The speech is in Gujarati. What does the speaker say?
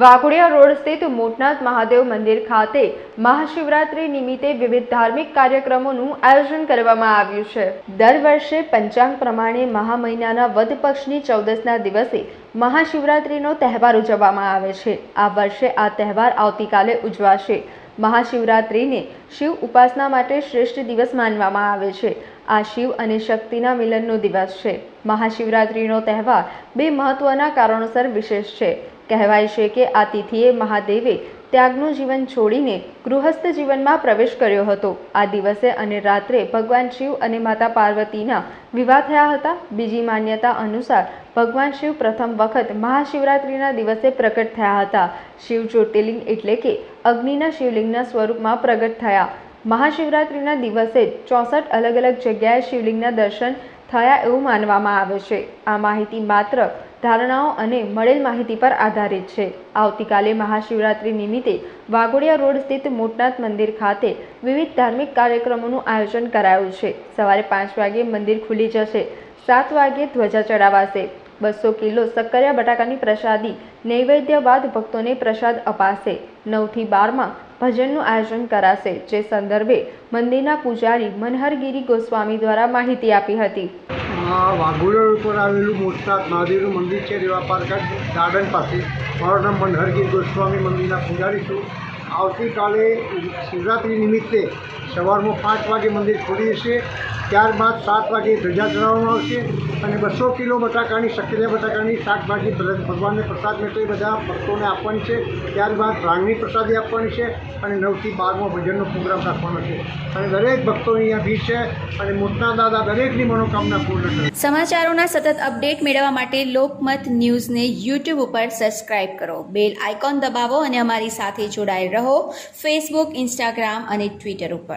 વાઘોડિયા રોડ સ્થિત મોટનાથ મહાદેવ મંદિર ખાતે મહાશિવરાત્રી નિમિત્તે વિવિધ ધાર્મિક કાર્યક્રમોનું આયોજન કરવામાં આવ્યું છે. દર વર્ષે પંચાંગ પ્રમાણે મહા મહિનાના વધ પક્ષની ચૌદસના દિવસે મહાશિવરાત્રિનો તહેવાર ઉજવવામાં આવે છે. આ વર્ષે આ તહેવાર આવતીકાલે ઉજવાશે. મહાશિવરાત્રિને શિવ ઉપાસના માટે શ્રેષ્ઠ દિવસ માનવામાં આવે છે. આ શિવ અને શક્તિના મિલનનો દિવસ છે. મહાશિવરાત્રિનો તહેવાર બે મહત્વના કારણોસર વિશેષ છે. કહેવાય છે કે આ તિથિએ મહાદેવે ત્યાગનું જીવન છોડીને ગૃહસ્થ જીવનમાં પ્રવેશ કર્યો હતો. આ દિવસે અને રાત્રે ભગવાન શિવ અને માતા પાર્વતીના વિવાહ થયા હતા. બીજી માન્યતા અનુસાર ભગવાન શિવ પ્રથમ વખત મહાશિવરાત્રિના દિવસે પ્રગટ થયા હતા. શિવ જ્યોતિર્લિંગ એટલે કે અગ્નિના શિવલિંગના સ્વરૂપમાં પ્રગટ થયા. મહાશિવરાત્રિના દિવસે ચોસઠ અલગ અલગ જગ્યાએ શિવલિંગના દર્શન થયા એવું માનવામાં આવે છે. આ માહિતી માત્ર ધારણાઓ અને મળેલ માહિતી પર આધારિત છે. આવતીકાલે મહાશિવરાત્રિ નિમિત્તે વાઘોડિયા રોડ સ્થિત મોટનાથ મંદિર ખાતે વિવિધ ધાર્મિક કાર્યક્રમોનું આયોજન કરાયું છે. સવારે પાંચ વાગે મંદિર ખુલી જશે. સાત વાગે ધ્વજા ચડાવાશે. બસો કિલો સક્કરિયા બટાકાની પ્રસાદી નૈવેદ્ય બાદ ભક્તોને પ્રસાદ અપાશે. નવથી બારમાં ભજનનું આયોજન કરાશે, જે સંદર્ભે મંદિરના પૂજારી મનહરગીરી ગોસ્વામી દ્વારા માહિતી આપી હતી. આ ઉપર આવેલું મોટા મહાદેવનું મંદિર છે રેવાપારકા પાર્ક ગાર્ડન પાસે. મારું નામ મનહરગીર ગોસ્વામી, મંદિરના પૂજારી છું. આવતીકાલે શિવરાત્રિ નિમિત્તે સવારમાં પાંચ વાગે મંદિર ખોલી જશે ત્યારબાદ સાત વાગે ધજા ચડાવવામાં આવશે. અને બસો કિલો બટાકાની સક્રિય બટાકાની શાકભાજી ભગ- ભગવાનને પ્રસાદ માટે બધા ભક્તોને આપવાની છે. ત્યારબાદ રાંગની પ્રસાદી આપવાની છે અને નવથી બારમો ભજનનો પ્રોગ્રામ રાખવાનો છે. અને દરેક ભક્તો અહીંયા ભીડ છે અને મોટના દાદા દરેકની મનોકામના પૂર્ણ કરે સમાચારોના સતત અપડેટ મેળવવા માટે લોકમત ન્યૂઝને યુટ્યુબ ઉપર સબસ્ક્રાઇબ કરો. બેલ આઇકોન દબાવો અને અમારી સાથે જોડાયેલ રહો. ફેસબુક ઇન્સ્ટાગ્રામ અને ટ્વિટર ઉપર.